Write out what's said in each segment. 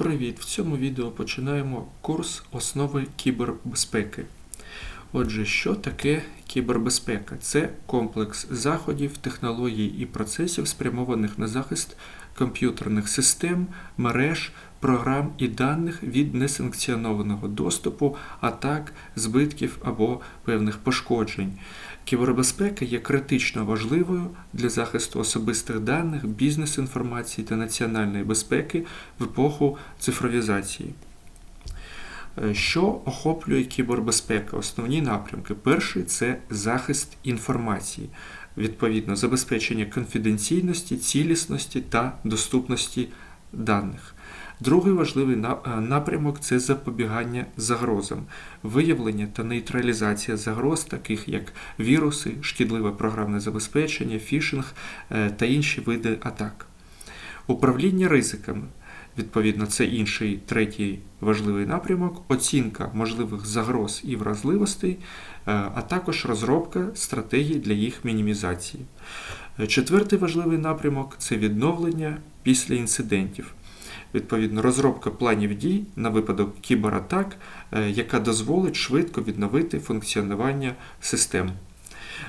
Привіт! В цьому відео починаємо курс основи кібербезпеки. Отже, що таке кібербезпека? Це комплекс заходів, технологій і процесів, спрямованих на захист комп'ютерних систем, мереж, програм і даних від несанкціонованого доступу, атак, збитків або певних пошкоджень. Кібербезпека є критично важливою для захисту особистих даних, бізнес-інформації та національної безпеки в епоху цифровізації. Е, Що охоплює кібербезпека? Основні напрямки. Перший це захист інформації, відповідно, забезпечення конфіденційності, цілісності та доступності даних. Другий важливий е, напрямок це запобігання загрозам, виявлення та нейтралізація загроз, таких як віруси, шкідливе програмне забезпечення, фішинг е, та інші види атак. Управління ризиками. Відповідно, це інший третій важливий напрямок, оцінка можливих загроз і вразливостей, е, а також розробка стратегій для їх мінімізації. Четвертий важливий напрямок це відновлення після інцидентів. Відповідно, розробка планів дій на випадок кібератак, е, яка дозволить швидко відновити функціонування систем.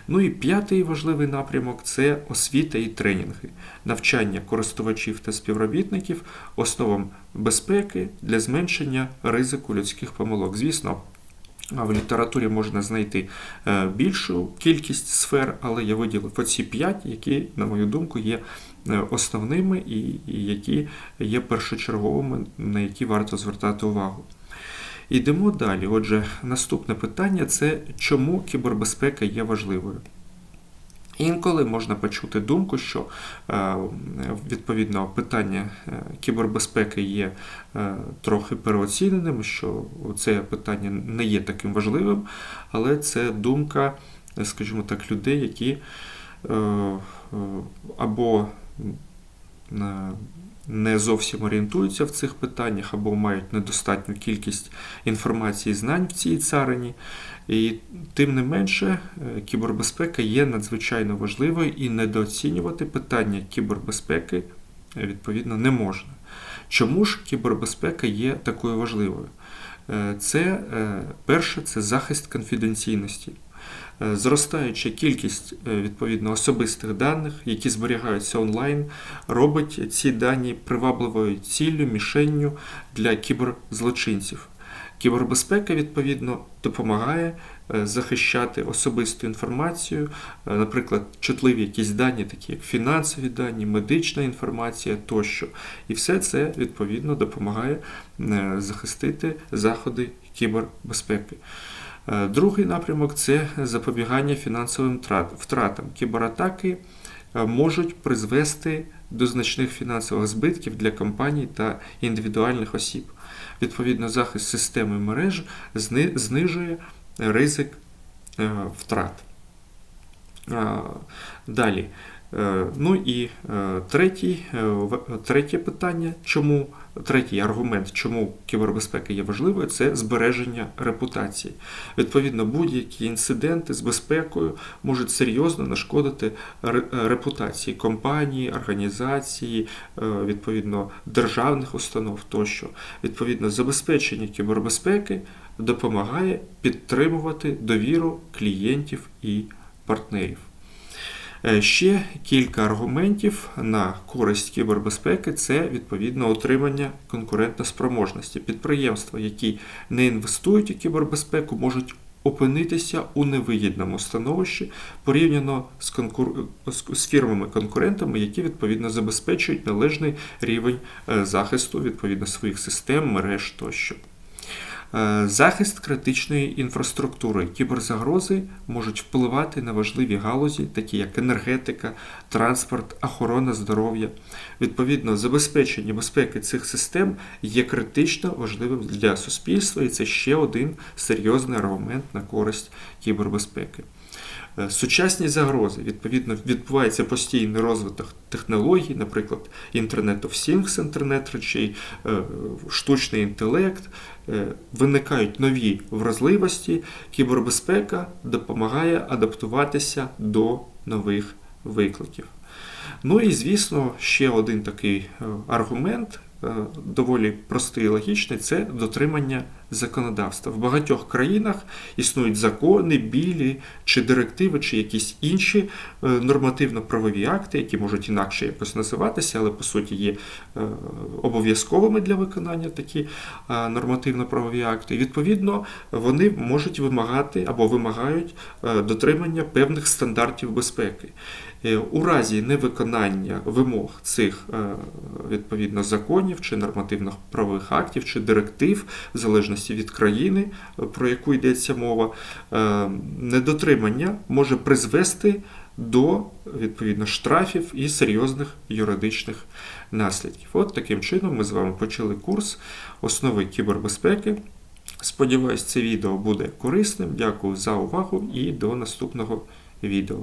Ну і п'ятий важливий напрямок це освіта і тренінги, навчання користувачів та співробітників основам безпеки для зменшення ризику людських помилок. Звісно, в літературі можна знайти е, більшу кількість сфер, але я виділив оці п'ять, які, на мою думку, є е, основними і, які є першочерговими, на які варто звертати увагу. Йдемо далі. Отже, наступне питання це чому кібербезпека є важливою. Інколи можна почути думку, що е, відповідно питання е, кібербезпеки є е, трохи переоціненим, що це питання не є таким важливим, але це думка, скажімо так, людей, які або не зовсім орієнтуються в цих питаннях, або мають недостатню кількість інформації і знань в цій царині. І тим не менше, е, кібербезпека є надзвичайно важливою і недооцінювати питання кібербезпеки е, відповідно не можна. Чому ж кібербезпека є такою важливою? Е, Це перше, це захист конфіденційності. Е, Зростаюча кількість е, відповідно особистих даних, які зберігаються онлайн, робить ці дані привабливою ціллю, мішенню для кіберзлочинців. Кібербезпека, відповідно, допомагає е, захищати особисту інформацію, наприклад, чутливі якісь дані, такі як фінансові дані, медична інформація тощо. І все це відповідно допомагає захистити заходи кібербезпеки. Е, Другий напрямок це запобігання фінансовим втратам. Кібератаки е, можуть призвести до значних фінансових збитків для компаній та індивідуальних осіб. Відповідно, захист системи мереж знижує ризик е, втрат. Далі. Е, Ну і е, третій, е, третє питання, чому третій аргумент, чому кібербезпека є важливою, це збереження репутації. Відповідно, будь-які інциденти з безпекою можуть серйозно нашкодити ре- репутації компанії, організації, відповідно державних установ тощо. Відповідно, забезпечення кібербезпеки допомагає підтримувати довіру клієнтів і партнерів. Е, Ще кілька аргументів на користь кібербезпеки це відповідно отримання конкурентоспроможності. Підприємства, які не інвестують у кібербезпеку, можуть опинитися у невигідному становищі порівняно з, конкур... з- фірмами-конкурентами, які відповідно забезпечують належний рівень е, захисту відповідно своїх систем, мереж тощо. Е, Захист критичної інфраструктури. Кіберзагрози можуть впливати на важливі галузі, такі як енергетика, транспорт, охорона здоров'я. Відповідно, забезпечення безпеки цих систем є критично важливим для суспільства, і це ще один серйозний аргумент на користь кібербезпеки. Е, Сучасні загрози, відповідно, відбувається постійний розвиток технологій, наприклад, Internet of Things, інтернет речей, е, штучний інтелект, е, виникають нові вразливості, кібербезпека допомагає адаптуватися до нових викликів. Ну і звісно, ще один такий аргумент доволі простий і логічний це дотримання законодавства. В багатьох країнах існують закони, білі чи директиви, чи якісь інші е, нормативно-правові акти, які можуть інакше якось називатися, але по суті є е, обов'язковими для виконання такі е, нормативно-правові акти. І, відповідно, вони можуть вимагати або вимагають е, дотримання певних стандартів безпеки. Е, У разі невиконання вимог цих е, відповідно законів чи нормативно-правових актів чи директив, в залежності від країни, е, про яку йдеться мова, недотримання може призвести до відповідно штрафів і серйозних юридичних наслідків. От таким чином ми з вами почали курс основи кібербезпеки. Сподіваюсь, це відео буде корисним. Дякую за увагу і до наступного відео.